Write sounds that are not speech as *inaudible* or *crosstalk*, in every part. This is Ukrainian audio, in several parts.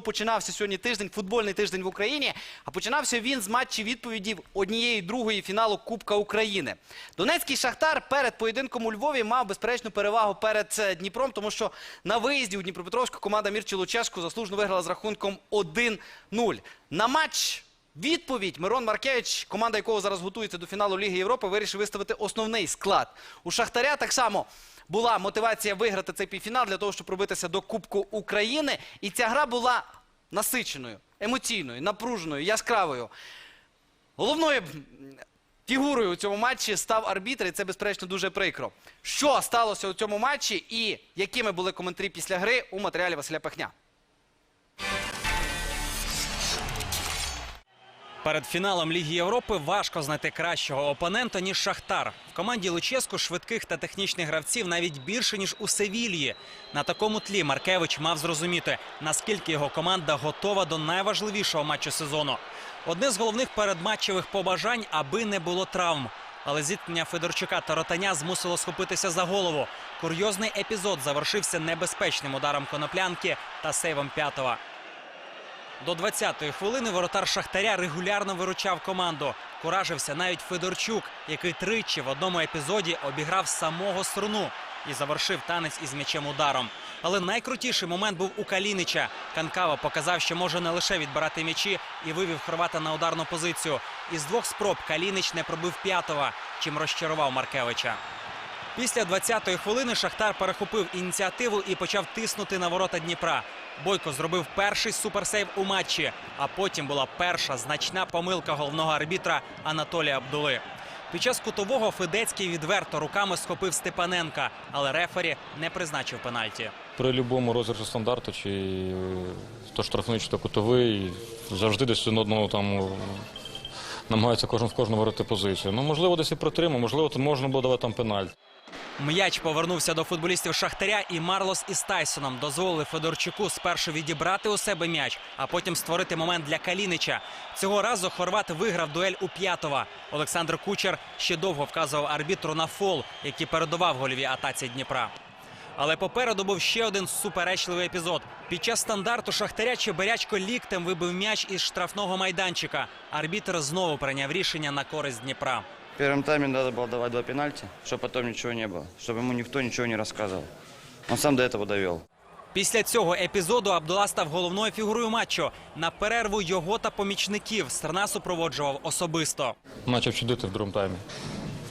Починався сьогодні тиждень, футбольний тиждень в Україні. А починався він з матчів відповіді однієї другої фіналу Кубка України. Донецький Шахтар перед поєдинком у Львові мав безперечну перевагу перед е, Дніпром, тому що на виїзді у Дніпропетровську команда Мірчі Лучешку заслужено виграла з рахунком 1-0. На матч відповідь Мирон Маркевич, команда якого зараз готується до фіналу Ліги Європи, вирішив виставити основний склад. У Шахтаря так само була мотивація виграти цей півфінал для того, щоб пробитися до Кубку України. І ця гра була насиченою, емоційною, напруженою, яскравою. Головною фігурою у цьому матчі став арбітр, і це, безперечно, дуже прикро. Що сталося у цьому матчі і якими були коментарі після гри у матеріалі Василя Пехня? Перед фіналом Ліги Європи важко знайти кращого опонента ніж Шахтар. В команді Луческу швидких та технічних гравців навіть більше ніж у Севільї. На такому тлі Маркевич мав зрозуміти, наскільки його команда готова до найважливішого матчу сезону. Одне з головних передматчевих побажань, аби не було травм. Але зіткнення Федорчука та Ротаня змусило схопитися за голову. Курйозний епізод завершився небезпечним ударом коноплянки та сейвом п'ятого. До 20-ї хвилини воротар Шахтаря регулярно виручав команду. Куражився навіть Федорчук, який тричі в одному епізоді обіграв самого Сруну і завершив танець із м'ячем ударом. Але найкрутіший момент був у Калінича. Канкава показав, що може не лише відбирати м'ячі і вивів хорвата на ударну позицію. Із двох спроб Калінич не пробив п'ятого, чим розчарував Маркевича. Після 20-ї хвилини Шахтар перехопив ініціативу і почав тиснути на ворота Дніпра. Бойко зробив перший суперсейв у матчі, а потім була перша значна помилка головного арбітра Анатолія Абдули. Під час кутового Федецький відверто руками схопив Степаненка, але рефері не призначив пенальті. При будь-якому розіграші стандарту, чи е, то штрафний, чи то кутовий, завжди десь одного там е, намагається кожен в кожного варити позицію. Ну, можливо, десь і протримав, можливо, то можна було давати там пенальті. М'яч повернувся до футболістів Шахтаря, і Марлос із Тайсоном дозволили Федорчуку спершу відібрати у себе м'яч, а потім створити момент для Калінича. Цього разу Хорват виграв дуель у п'ятого. Олександр Кучер ще довго вказував арбітру на фол, який передував голіві атаці Дніпра. Але попереду був ще один суперечливий епізод. Під час стандарту Шахтаря Чебирячко ліктем вибив м'яч із штрафного майданчика. Арбітр знову прийняв рішення на користь Дніпра. В первом тайме надо было давать два пенальти, чтобы потом ничего не было, чтобы ему никто ничего не рассказывал. Он сам до этого довел. Після цього епізоду Абдула став головною фігурою матчу. На перерву його та помічників Стерна супроводжував особисто. Почав чудити в другому таймі.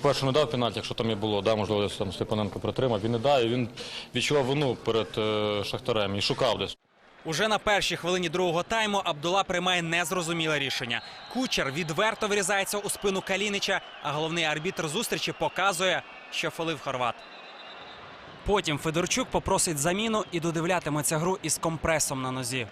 Вперше не дав пенальті, якщо там і було, да, можливо, десь там Степаненко притримав. Він не дав, і він відчував вину перед е, Шахтарем і шукав десь. Уже на першій хвилині другого тайму Абдула приймає незрозуміле рішення. Кучер відверто врізається у спину Калінича, а головний арбітр зустрічі показує, що фолив хорват. Потім Федорчук попросить заміну і додивлятиметься гру із компресом на нозі.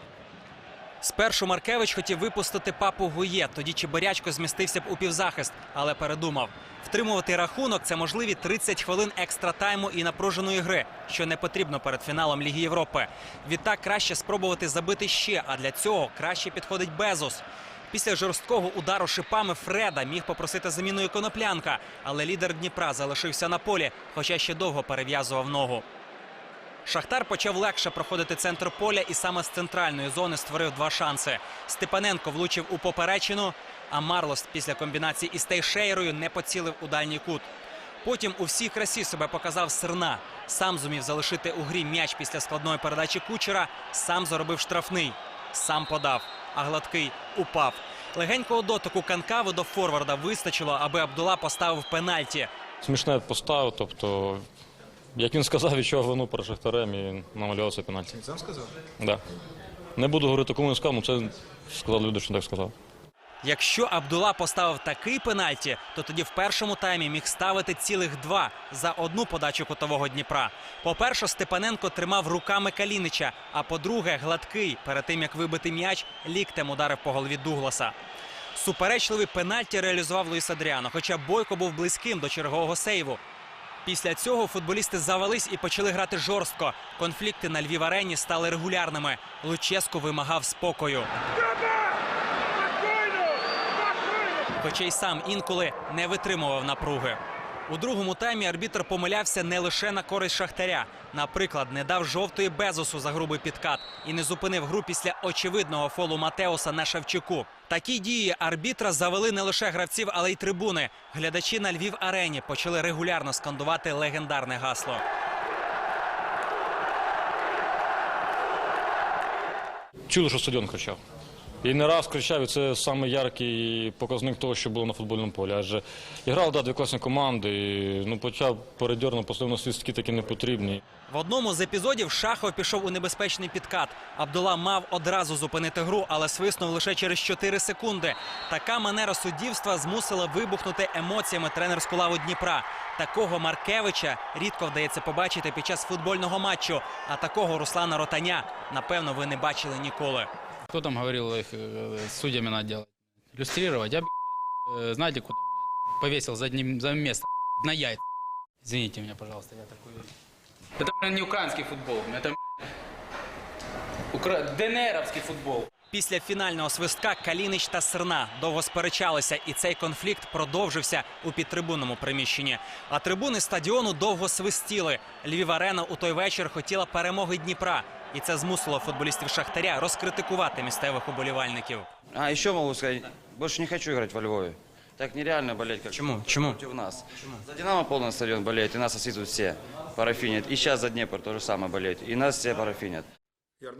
Спершу Маркевич хотів випустити папу Гує, тоді Чебирячко змістився б у півзахист, але передумав. Втримувати рахунок це можливі 30 хвилин екстра тайму і напруженої гри, що не потрібно перед фіналом Ліги Європи. Відтак краще спробувати забити ще, а для цього краще підходить Безус. Після жорсткого удару шипами Фреда міг попросити заміною коноплянка, але лідер Дніпра залишився на полі, хоча ще довго перев'язував ногу. Шахтар почав легше проходити центр поля і саме з центральної зони створив два шанси. Степаненко влучив у поперечину, а Марлос після комбінації із Тейшейрою не поцілив у дальній кут. Потім у всій красі себе показав Серна. Сам зумів залишити у грі м'яч після складної передачі кучера, сам заробив штрафний, сам подав, а гладкий упав. Легенького дотику канкави до форварда вистачило, аби Абдула поставив пенальті. Смішне поставив, тобто, як він сказав, відчував вину перед Шахтарем і намалював цей пенальті. Він сам сказав? Так. Да. Не буду говорити, кому він сказав, ну це сказали люди, що так сказав. Якщо Абдула поставив такий пенальті, то тоді в першому таймі міг ставити цілих два за одну подачу кутового Дніпра. По-перше, Степаненко тримав руками Калінича, а по-друге, гладкий перед тим як вибити м'яч, ліктем ударив по голові Дугласа. Суперечливий пенальті реалізував Луїс Адріано, хоча Бойко був близьким до чергового сейву. Після цього футболісти завелись і почали грати жорстко. Конфлікти на Львів арені стали регулярними. Луческо вимагав спокою. Хоча й сам інколи не витримував напруги. У другому таймі арбітр помилявся не лише на користь шахтаря. Наприклад, не дав жовтої безосу за грубий підкат і не зупинив гру після очевидного фолу Матеуса на Шевчуку. Такі дії арбітра завели не лише гравців, але й трибуни. Глядачі на Львів арені почали регулярно скандувати легендарне гасло. Чули, що стадіон кричав. І не раз кричав, і це саме яркий показник того, що було на футбольному полі. Адже грали да, дві класні команди, і, ну, почав передьорно, на свістки такі не потрібні. В одному з епізодів Шахов пішов у небезпечний підкат. Абдула мав одразу зупинити гру, але свиснув лише через 4 секунди. Така манера суддівства змусила вибухнути емоціями тренерську лаву Дніпра. Такого Маркевича рідко вдається побачити під час футбольного матчу. А такого Руслана Ротаня, напевно, ви не бачили ніколи. Кто там говорил, их э, судьями надо делать? Иллюстрировать? Я, блядь, э, знаете, куда, блядь, повесил задним, за место, блядь, на яйца. Извините меня, пожалуйста, я такой... Это, блин, не украинский футбол, это, блядь, укра... ДНРовский футбол. Після фінального свистка Калінич та Серна довго сперечалися, і цей конфлікт продовжився у підтрибунному приміщенні. А трибуни стадіону довго свистіли. Львів Арена у той вечір хотіла перемоги Дніпра, і це змусило футболістів Шахтаря розкритикувати місцевих уболівальників. А еще можу сказати, більше не хочу играть во Львові. Так нереально болеть, как Чему? Чему? против нас. За Динамо полный стадион болеет, и нас освистывают все, парафинят. И сейчас за Днепр то же самое болеет, и нас все парафинят.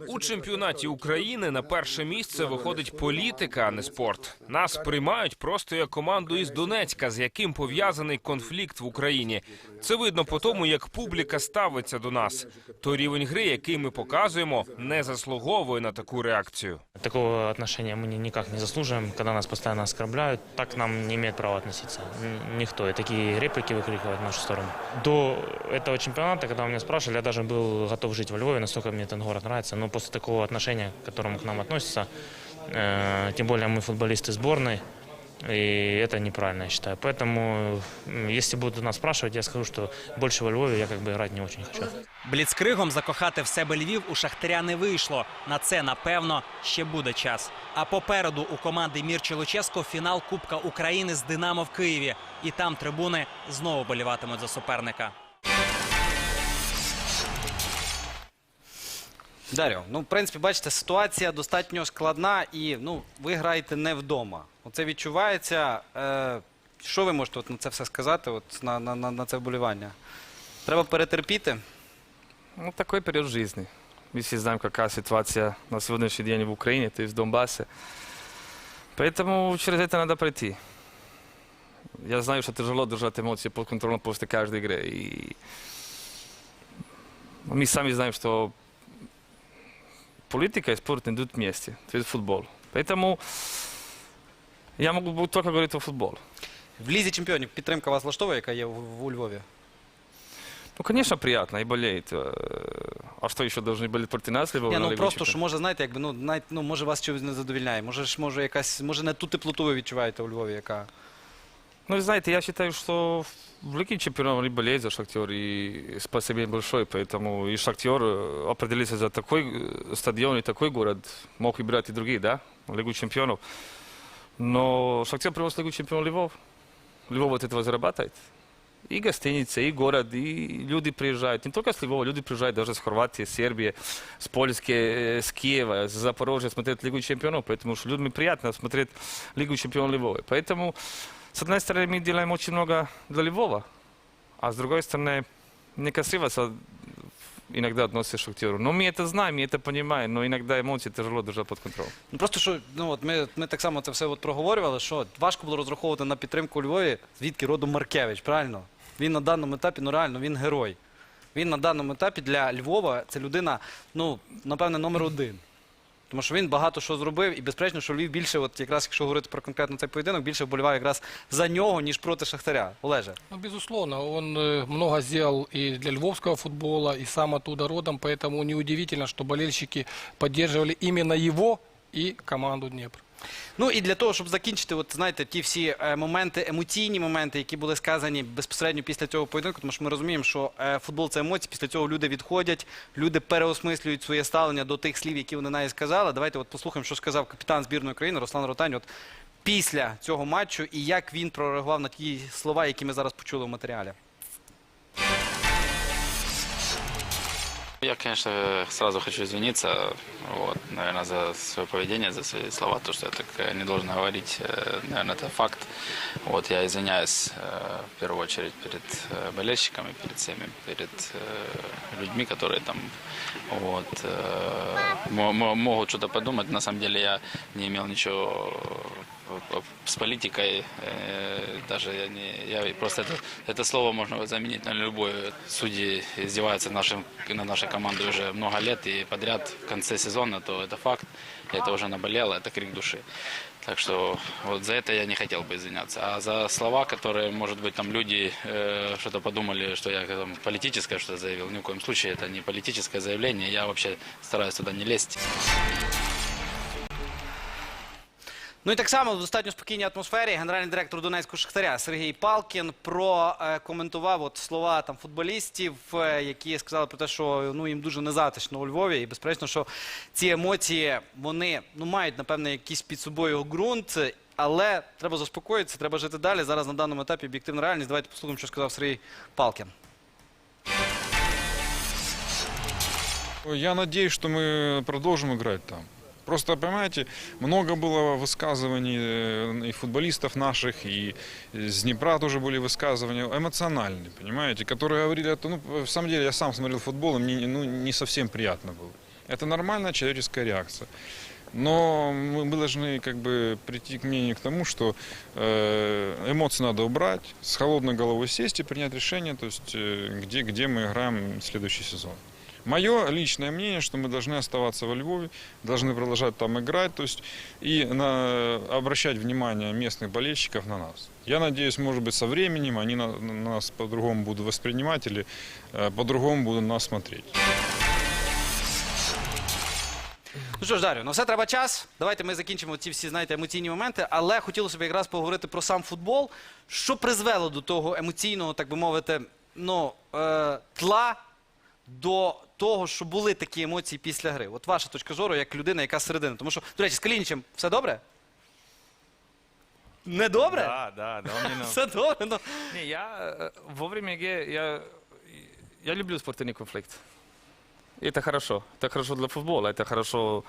У чемпіонаті України на перше місце виходить політика, а не спорт. Нас приймають просто як команду із Донецька, з яким пов'язаний конфлікт в Україні. Це видно по тому, як публіка ставиться до нас. То рівень гри, який ми показуємо, не заслуговує на таку реакцію. Такого отношения мы ни- никак не заслуживаем, когда нас постоянно оскорбляют. Так к нам не имеет права относиться. Н- Никто. И такие реплики выкрикивать в нашу сторону. До этого чемпионата, когда меня спрашивали, я даже был готов жить во Львове, настолько мне этот город нравится. Но после такого отношения, к которому к нам относятся, э, тем более мы футболисты сборной, и это неправильно, я считаю. Поэтому, м, если будут нас спрашивать, я скажу, что больше во Львове я как бы играть не очень хочу. Бліцкригом закохати в себе Львів у Шахтаря не вийшло. На це, напевно, ще буде час. А попереду у команди Мірчі Луческо фінал Кубка України з Динамо в Києві. І там трибуни знову боліватимуть за суперника. Дар'о, ну в принципі, бачите, ситуація достатньо складна і ну, ви граєте не вдома. Оце відчувається. Е, що ви можете от на це все сказати, от, на, на, на, на це вболівання? Треба перетерпіти. Ну, такой период жизни. Мы все знаем, какая ситуация на сегодняшний день в Украине, то есть в Донбассе. Поэтому через это надо пройти. Я знаю, что тяжело держать эмоции под контролем после каждой игры. И мы сами знаем, что политика и спорт идут вместе, то есть футбол. Поэтому я могу только говорить о футболе. В лізі чемпіонів підтримка вас влаштовує, яка є в- у Львові. Ну, конечно, приятно и болеет. Э, А что еще должны болеть против нас? Либо Ні, на ну Лигу просто Чемпионов? що може, знаєте, якби ну навіть ну може вас чогось не задовільняє. Може ж може якась, може не ту теплоту ви відчуваєте у Львові, яка. Ну, вы знаете, я считаю, что в Лиге чемпионов они болеют за Шахтер, и спасибо им большое, поэтому и Шахтер э, определился за такой э, стадион и такой город, мог выбирать и другие, да, Лигу чемпионов. Но Шахтер привез в Лигу чемпионов Львов. Львов от этого зарабатывает. И гостиница, и город, и люди приезжают. Не только с Львова, люди приезжают даже с Хорватии, с Сербии, с Польски, э, с Киева, с Запорожья смотреть Лигу чемпионов, потому что людям приятно смотреть Лигу чемпионов Львова. Поэтому с одной стороны, мы делаем очень много для Львова, а с другой стороны, некрасиво со- иногда относится к Шахтеру. Но мы это знаем, мы это понимаем, но иногда эмоции тяжело держать под контролем. Ну просто що ну от ми, ми так само це все от проговорювали, що важко було розраховувати на підтримку у Львові, звідки родом Маркевич, правильно? Він на даному етапі, ну реально, він герой. Він на даному етапі для Львова це людина, ну, напевне, номер один. Тому що він багато що зробив, і безперечно, що Львів більше, от якраз якщо говорити про конкретно цей поєдинок, більше вболіває якраз за нього, ніж проти Шахтаря. Олеже. Ну, безусловно, он э, много сделал и для львовского футбола, и сам оттуда родом, поэтому неудивительно, что болельщики поддерживали именно его и команду Днепр. Ну і для того, щоб закінчити, от знаєте, ті всі е, моменти, емоційні моменти, які були сказані безпосередньо після цього поєдинку, тому що ми розуміємо, що е, футбол це емоції. Після цього люди відходять, люди переосмислюють своє ставлення до тих слів, які вони навіть сказали. Давайте от послухаємо, що сказав капітан збірної країни Руслан Ротань. От після цього матчу і як він прореагував на ті слова, які ми зараз почули в матеріалі. Я, конечно, сразу хочу извиниться, вот, наверное, за свое поведение, за свои слова, то, что я так э, не должен говорить, э, наверное, это факт. Вот, я извиняюсь э, в первую очередь перед болельщиками, перед всеми, перед людьми, которые там вот, мо- мо- могут что-то подумать. На самом деле я не имел ничего с политикой, э, даже я не, я просто это, это слово можно заменить на любое. Судьи издеваются нашим, над нашей командой уже много лет и подряд в конце сезона, то это факт. Это уже наболело, это крик души. Так что вот за это я не хотел бы извиняться. А за слова, которые, может быть, там люди э, что-то подумали, что я там, политическое что-то заявил, ни в коем случае это не политическое заявление. Я вообще стараюсь туда не лезть. Ну і так само в достатньо спокійній атмосфері генеральний директор Донецького Шахтаря Сергій Палкін прокоментував от слова там футболістів, е, які сказали про те, що ну їм дуже незатишно у Львові, і безперечно, що ці емоції вони ну мають напевне якийсь під собою ґрунт. Але треба заспокоїтися, треба жити далі. Зараз на даному етапі об'єктивна реальність. Давайте послухаємо, що сказав Сергій Палкін. Я надеюсь, что мы продолжим играть там. Просто, понимаете, много было высказываний э, и футболистов наших, и с Днепра тоже были высказывания эмоциональные, понимаете, которые говорили, о том, ну, в самом деле, я сам смотрел футбол, и мне ну, не совсем приятно было. Это нормальная человеческая реакция. Но мы мы должны как бы прийти к мнению к тому, что э, эмоции надо убрать, с холодной головой сесть и принять решение, то есть э, где, где мы играем следующий сезон. Мое личное мнение, что мы должны оставаться во Львове, должны продолжать там играть, то есть и на, обращать внимание местных болельщиков на нас. Я надеюсь, может быть, со временем они на, на нас по-другому будут воспринимать или э, по-другому будут нас смотреть. Ну що ж, Дарю, на все треба час. Давайте ми закінчимо ці всі, знаєте, емоційні моменти. Але хотілося б якраз поговорити про сам футбол. Що призвело до того емоційного, так би мовити, ну, е, тла до того, що були такі емоції після гри? От ваша точка зору, як людина, яка середина. Тому що, до речі, з Калінічем все добре? Не добре? Да, да, да. он мне на- *laughs* Все добре. Ну, Не, я э, во время игры, я, я люблю спортивный конфликт. И это хорошо. Это хорошо для футбола, это хорошо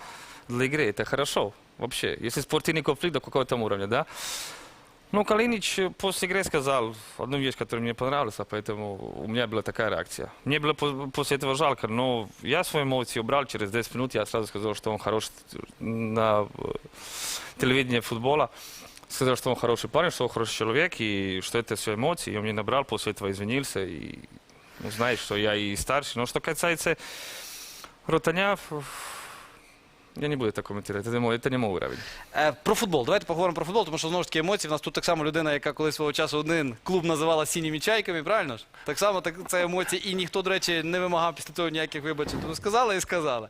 для игры, это хорошо вообще. Если спортивный конфликт до какого-то уровня, да? Ну, Калинич э, после игры сказал одну вещь, которая мне понравилась, а поэтому у меня была такая реакция. Мне было по- после этого жалко, но я свои эмоции убрал. Через 10 минут я сразу сказал, что он хорош на э, телевидении футбола. Сказал, что он хороший парень, что он хороший человек, и что это все эмоции. И он мне набрал, после этого извинился. И ну, знаешь, что я и старше. Но что касается Ротаня, я не буду это комментировать. Это не мой, это не мой уровень. Е, Про футбол. Давайте поговоримо про футбол, тому що знову ж таки емоції. У нас тут так само людина, яка колись свого часу один клуб називала сініми чайками, правильно ж? Так само так, це емоції. І ніхто, до речі, не вимагав після того ніяких вибачень. Тому сказали і сказали.